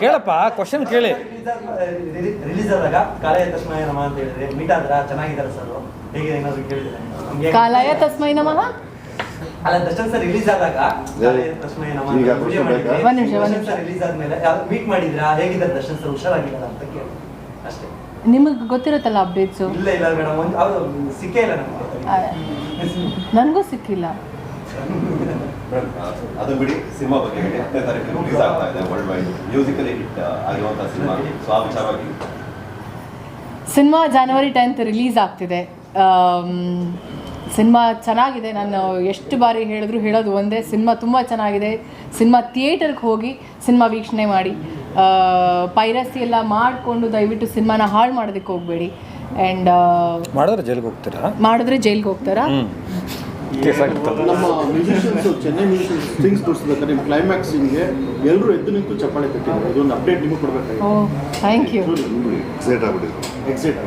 ಕೇಳಪ್ಪ question ಕೇಳಿ. Release ಆದಾಗ ಕಾಲಯ ತಸ್ಮಯ ನಮ ಅಂತ ಹೇಳಿದ್ರೆ ಮೀಟ್ ಆದ್ರ ಚೆನ್ನಾಗಿದ್ದಾರೆ ಸರ್ ಹೇಗೆ ಏನಾದ್ರು ಕೇಳಿದ್ರೆ ಕಾಲಯ ತಸ್ಮಯ ತಸ್ಮೈ ನಮಃ? ಅಲ್ಲ ದರ್ಶನ್ ಸರ್ ರಿಲೀಸ್ ಆದಾಗ ತಸ್ಮಯ ನಮ ಒಂದ್ ನಿಮಿಷ, ಒಂದ್ ನಿಮಿಷ. ರಿಲೀಸ್ ಆದ್ಮೇಲೆ ಮೀಟ್ ಮಾಡಿದ್ರಾ? ಹೇಗಿದ್ದಾರೆ ದರ್ಶನ್ ಸರ್ ಹುಷಾರಾಗಿದ್ದಾರೆ ಅಂತ ಕೇಳಿ. ಅಷ್ಟೇ. ನಿಮಗೆ ಗೊತ್ತಿರುತ್ತಲ್ಲ ಅಪ್ಡೇಟ್ಸ್ ಇಲ್ಲ ಇಲ್ಲ ಮೇಡಮ್. ಒಂದು ಅವ್ರು ಸಿಕ್ಕೇ ಇಲ್ಲ ನನಗೂ ಸಿಕ್ಕಿಲ್ಲ. ಅದು ಬಿಡಿ ಸಿನಿಮಾ ಬಗ್ಗೆ ಹೇಳಿ. ಹತ್ತನೇ ತಾರೀಕು ರಿಲೀಸ್ ಆಗ್ತಾ ಇದೆ ವರ್ಲ್ಡ್ ವೈಡ್ ಮ್ಯೂಸಿಕಲಿ ಹಿಟ್ ಆಗಿರುವಂತಹ ಸಿನಿಮಾ. ಸೊ ಆ ವಿಚಾರವಾಗಿ ಸಿನಿಮಾ ಜನವರಿ ಟೆಂತ್ ರಿಲೀಸ್ ಆಗ್ತಿದೆ. ಸಿನಿಮಾ ಚೆನ್ನಾಗಿದೆ. ನಾನು ಎಷ್ಟು ಬಾರಿ ಹೇಳಿದ್ರು ಹೇಳೋದು ಒಂದೇ ಸಿನಿಮಾ ತುಂಬ ಚೆನ್ನಾಗಿದೆ. ಸಿನಿಮಾ ಥಿಯೇಟರ್ಗೆ ಹೋಗಿ ಸಿನಿಮಾ ವೀಕ್ಷಣೆ ಮಾಡಿ. ಪೈರಸಿ ಎಲ್ಲ ಮಾಡಿಕೊಂಡು ದಯವಿಟ್ಟು ಸಿನಿಮಾನ ಹಾಳು ಮಾಡೋದಕ್ಕೆ ಹೋಗಬೇಡಿ. ಆ್ಯಂಡ್ ಮಾಡಿದ್ರೆ ಜೈಲಿಗೆ ಹೋಗ್ತೀರಾ? ಮಾಡಿದ್ರೆ ಜೈಲ್ಗೆ ಹೋಗ್ತಾರಾ? ನಮ್ಮ ಮ್ಯೂಸಿಷಿಯನ್ಸ್ ಚೆನ್ನೈ ಮ್ಯೂಸಿಷಿಯನ್ಸ್ ಸ್ಟ್ರಿಂಗ್ಸ್ ತೋರಿಸಿದ್ರೆ. ನಿಮ್ಮ ಕ್ಲೈಮ್ಯಾಕ್ಸ್ ನಿಮಗೆ ಎಲ್ಲರೂ ಎದ್ದು ನಿಂತು ಚಪ್ಪಾಳೆ ತಟ್ಟಿದ್ದಾರೆ ಇದೊಂದು ಅಪ್ಡೇಟ್ ನಿಮಗೆ oh thank you excite ಆಗ್ಬಿಟ್ಟಿದ್ರು excite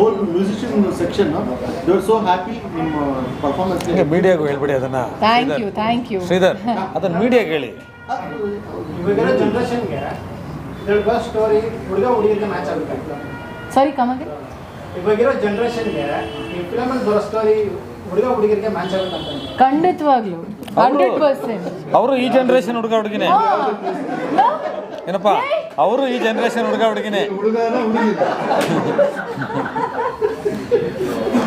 whole musician section they are so happy ನಿಮ್ಮ ಪರ್ಫಾರ್ಮೆನ್ಸ್ ಮೀಡಿಯಾಗೂ ಹೇಳ್ಬಿಡಿ ಅದನ್ನ. Thank you thank you Sridhar ಅದನ್ನ ಮೀಡಿಯಾಗೆ ಹೇಳಿ. ಇವಾಗಿರೋ ಜನ್ರೇಷನ್ಗೆ ಸ್ಟೋರಿ ಹುಡುಗ ಹುಡುಗಿಗೆ ಮ್ಯಾಚ್ ಆಗುತ್ತೆ. ಸಾರಿ ಕಮಗೆ ಇವಾಗಿರೋ ಜನರೇಷನ್ಗೆ ಈ ಫಿಲಮಲ್ಲಿ ಬರೋ ಸ್ಟೋರಿ ಖಂಡಿತವಾಗ್ಲೂ. ಹಂಡ್ರೆಡ್ ಪರ್ಸೆಂಟ್ ಅವರು ಈ ಜನರೇಷನ್ ಹುಡುಗ ಹುಡುಗಿನೇ. ಏನಪ್ಪ? ಅವರು ಈ ಜನರೇಷನ್ ಹುಡುಗ ಹುಡುಗಿನೇ. ಹುಡುಗನ ಹುಡುಗಿ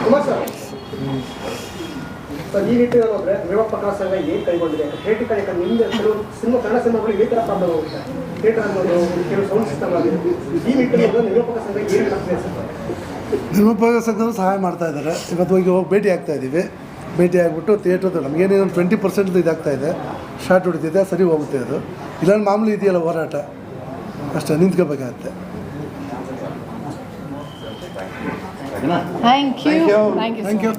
ಕುಮಾರ್ ಸರ್. ಸರ್ ಈ ನಿಟ್ಟಿನಲ್ಲಿ ಹೋದ್ರೆ ನಿರ್ಮಾಪಕರ ಸಂಘ ಏನು ಕೈಗೊಂಡಿದೆ? ಕ್ರಿಟಿಕಲ್ ಯಾಕಂದ್ರೆ ನಿಮ್ದು ಕೆಲವು ಸಿನಿಮಾ ಕನ್ನಡ ಸಿನಿಮಾಗಳು ಈ ಥರ ಪ್ರಾಬ್ಲಮ್ ಹೋಗುತ್ತೆ ಥಿಯೇಟರ್ ಅನ್ನೋದು ಕೆಲವು ಸೌಂಡ್ ಸಿಸ್ಟಮ್ ಆಗಿದೆ ಈ ನಿಟ್ಟಿನಲ್ಲಿ ಹೋದ್ರೆ ನಿರ್ಮಾಪಕ ಸಂಘ ಏನು ಸರ್ ಸಂಘದವರು ಸಹಾಯ ಮಾಡ್ತಾ ಇದ್ದಾರೆ. ಇವತ್ತು ಹೋಗಿ ಹೋಗಿ ಭೇಟಿ ಆಗ್ತಾ ಇದ್ದೀವಿ ಭೇಟಿ ಆಗಿಬಿಟ್ಟು ಥಿಯೇಟ್ರದ್ದು ನಮಗೇನೇನು ಟ್ವೆಂಟಿ ಪರ್ಸೆಂಟ್ ಇದಾಗ್ತಾ ಇದೆ. ಶಾರ್ಟ್ ಹೊಡಿತಿದೆ ಸರಿ ಹೋಗುತ್ತೆ ಅದು. ಇಲ್ಲಾಂದ್ರೆ ಮಾಮೂಲಿ ಇದೆಯಲ್ಲ ಹೋರಾಟ? ಅಷ್ಟೇ ನಿಂತ್ಕೋಬೇಕಾಗತ್ತೆ ಥ್ಯಾಂಕ್ ಯು ಥ್ಯಾಂಕ್ ಯು